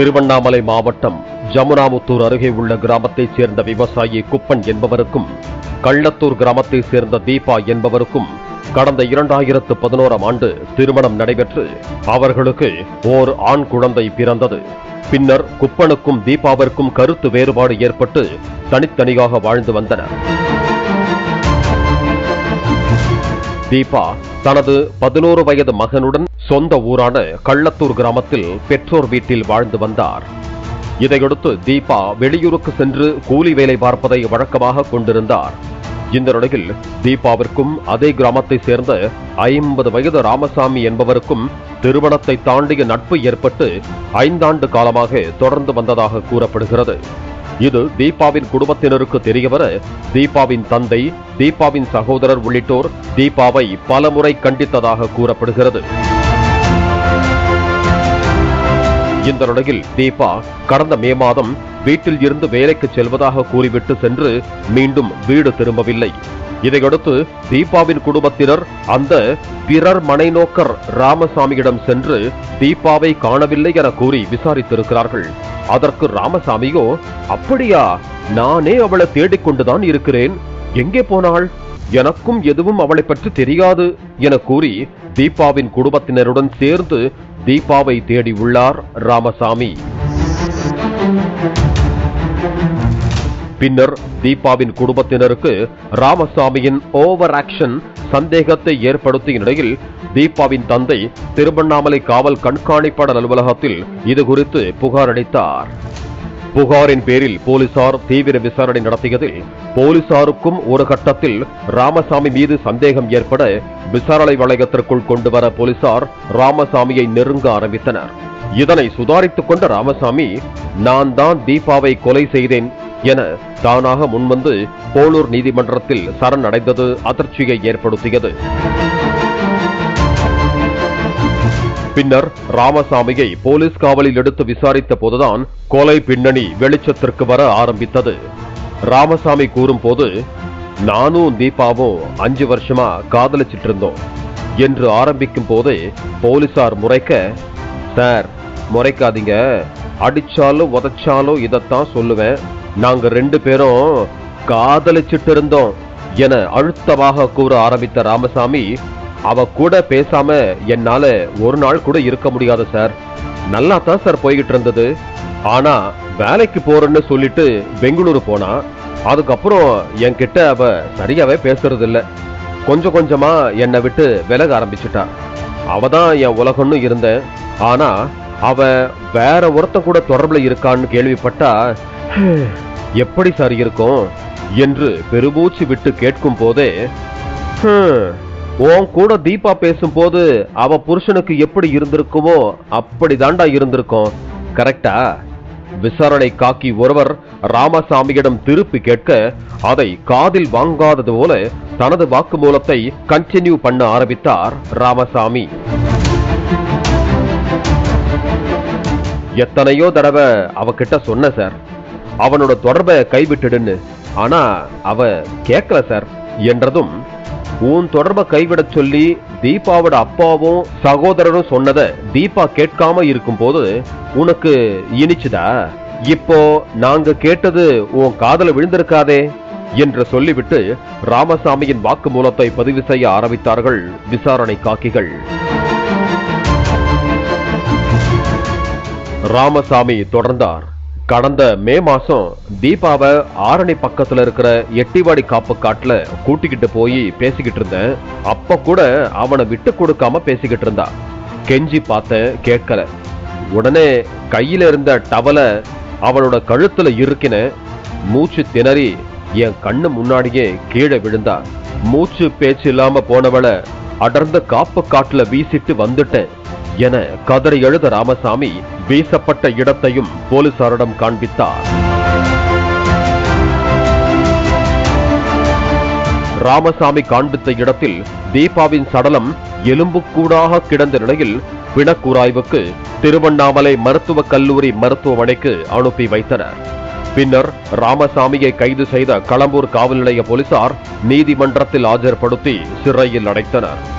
திருவண்ணாமலை மாவட்டம் ஜமுனாமுத்தூர் அருகே உள்ள கிராமத்தைச் சேர்ந்த விவசாயி குப்பன் என்பவருக்கும் கள்ளத்தூர் கிராமத்தைச் சேர்ந்த தீபா என்பவருக்கும் கடந்த இரண்டாயிரத்து பதினோராம் ஆண்டு திருமணம் நடைபெற்று அவர்களுக்கு ஓர் ஆண் குழந்தை பிறந்தது. பின்னர் குப்பனுக்கும் தீபாவிற்கும் கருத்து வேறுபாடு ஏற்பட்டு தனித்தனியாக வாழ்ந்து வந்தனர். தீபா தனது பதினோரு வயது மகனுடன் சொந்த ஊரான கள்ளத்தூர் கிராமத்தில் பெற்றோர் வீட்டில் வாழ்ந்து வந்தார். இதையடுத்து தீபா வெளியூருக்கு சென்று கூலி வேலை பார்ப்பதை வழக்கமாக கொண்டிருந்தார். இந்த நிலையில் தீபாவிற்கும் அதே கிராமத்தை சேர்ந்த ஐம்பது வயது ராமசாமி என்பவருக்கும் திருமணத்தை தாண்டிய நட்பு ஏற்பட்டு ஐந்தாண்டு காலமாக தொடர்ந்து வந்ததாக கூறப்படுகிறது. இது தீபாவின் குடும்பத்தினருக்கு தெரியவர தீபாவின் தந்தை தீபாவின் சகோதரர் உள்ளிட்டோர் தீபாவை பலமுறை கண்டித்ததாக கூறப்படுகிறது. இந்த நிலையில் தீபா கடந்த மே மாதம் வீட்டில் இருந்து வேலைக்கு செல்வதாக கூறிவிட்டு சென்று மீண்டும் வீடு திரும்பவில்லை. இதையடுத்து தீபாவின் குடும்பத்தினர் அந்த பிறர் மனைநோக்கர் ராமசாமியிடம் சென்று தீபாவை காணவில்லை என கூறி விசாரித்திருக்கிறார்கள். அதற்கு ராமசாமியோ அப்படியா நானே அவளை தேடிக்கொண்டுதான் இருக்கிறேன். எங்கே போனாள்? எனக்கும் எதுவும் அவளை பற்றி தெரியாது என கூறி தீபாவின் குடும்பத்தினருடன் சேர்ந்து தீபாவை தேடி உள்ளார் ராமசாமி. பின்னர் தீபாவின் குடும்பத்தினருக்கு ராமசாமியின் ஓவர் ஆக்ஷன் சந்தேகத்தை ஏற்படுத்திய நிலையில் தீபாவின் தந்தை திருவண்ணாமலை காவல் கண்காணிப்பாளர் அலுவலகத்தில் இது குறித்து புகார் அளித்தார். புகாரின் பேரில் போலீசார் தீவிர விசாரணை நடத்தியதில் போலீசாருக்கும் ஒரு கட்டத்தில் ராமசாமி மீது சந்தேகம் ஏற்பட விசாரணை வளையத்திற்குள் கொண்டு வர போலீசார் ராமசாமியை நெருங்க ஆரம்பித்தனர். இதனை சுதாரித்துக் கொண்ட ராமசாமி நான் தான் தீபாவை கொலை செய்தேன் என தானாக முன்வந்து போலூர் நீதிமன்றத்தில் சரண் அடைந்தது அதிர்ச்சியை ஏற்படுத்தியது. பின்னர் ராமசாமியை போலீஸ் காவலில் எடுத்து விசாரித்த போதுதான் கொலை பின்னணி வெளிச்சத்திற்கு வர ஆரம்பித்தது. ராமசாமி கூறும்போது நானும் தீபாவும் அஞ்சு வருஷமா காதலிச்சிட்டு இருந்தோம் என்று ஆரம்பிக்கும் போதே போலீசார் முறைக்க சார் முறைக்காதீங்க. அடிச்சாலும் உதைச்சாலும் இதைத்தான் சொல்லுவேன். நாங்க ரெண்டு பேரும் காதலிச்சிட்டு இருந்தோம் என அழுத்தமாக கூற ஆரம்பித்த ராமசாமி அவ கூட பேசாம என்னால ஒரு நாள் கூட இருக்க முடியாது சார். நல்லா தான் சார் போய்கிட்டு இருந்தது ஆனா வேலைக்கு போறேன்னு சொல்லிட்டு பெங்களூரு போனா அதுக்கப்புறம் என்கிட்ட அவ சரியாவே பேசுறது இல்ல கொஞ்சம் கொஞ்சமா என்னை விட்டு விலக ஆரம்பிச்சிட்டா. அவ தான் என் உலகம்னு இருந்தேன். ஆனா அவ வேற ஒருத்தன் கூட தொடர்புல இருக்கான்னு கேள்விப்பட்டா எப்படி சார் இருக்கும்? என்று பெருமூச்சு விட்டு கேட்கும் போதே உன் கூட தீபா பேசும்போது அவ புருஷனுக்கு எப்படி இருந்திருக்குமோ அப்படிதாண்டா இருந்திருக்கும். கரெக்டா? விசாரணை காக்கி ஒருவர் ராமசாமியிடம் திருப்பி கேட்க அதை காதில் வாங்காதது போல தனது வாக்குமூலத்தை கண்டினியூ பண்ண ஆரம்பித்தார் ராமசாமி. எத்தனையோ தடவை அவகிட்ட சொன்ன சார். அவனோட தொடர்பை கைவிட்டுடுன்னு. ஆனா அவ கேட்கல சார் என்றதும் உன் தொடர்பை கைவிடச் சொல்லி தீபாவோட அப்பாவும் சகோதரரும் சொன்னதை தீபா கேட்காம இருக்கும்போது உனக்கு இனிச்சுதா? இப்போ நாங்க கேட்டது உன் காதல விழுந்திருக்காதே என்று சொல்லிவிட்டு ராமசாமியின் வாக்குமூலத்தை பதிவு செய்ய ஆரம்பித்தார்கள் விசாரணை காக்கிகள். ராமசாமி தொடர்ந்தார். கடந்த மே மாசம் தீபாவை ஆரணி பக்கத்துல இருக்கிற எட்டிவாடி காப்பு காட்டுல கூட்டிக்கிட்டு போய் பேசிக்கிட்டு இருந்தேன். அப்ப கூட அவனை விட்டு கொடுக்காம பேசிக்கிட்டு இருந்தா. கெஞ்சி பார்த்தேன் கேட்கல. உடனே கையில இருந்த டவலை அவளோட கழுத்துல இருக்கின மூச்சு திணறி என் கண்ணு முன்னாடியே கீழே விழுந்தா. மூச்சு பேச்சு இல்லாம போனவளை அடர்ந்த காப்பு காட்டுல வீசிட்டு வந்துட்டேன். என கதறி எழுத ராமசாமி வீசப்பட்ட இடத்தையும் போலீசாரிடம் காண்பித்தார். ராமசாமி காண்பித்த இடத்தில் தீபாவின் சடலம் எலும்புக்கூடாக கிடந்த நிலையில் பிணக்கூராய்வுக்கு திருவண்ணாமலை மருத்துவக் கல்லூரி மருத்துவமனைக்கு அனுப்பி வைத்தனர். பின்னர் ராமசாமியை கைது செய்த களம்பூர் காவல் நிலைய போலீசார் நீதிமன்றத்தில் ஆஜர்படுத்தி சிறையில் அடைத்தனர்.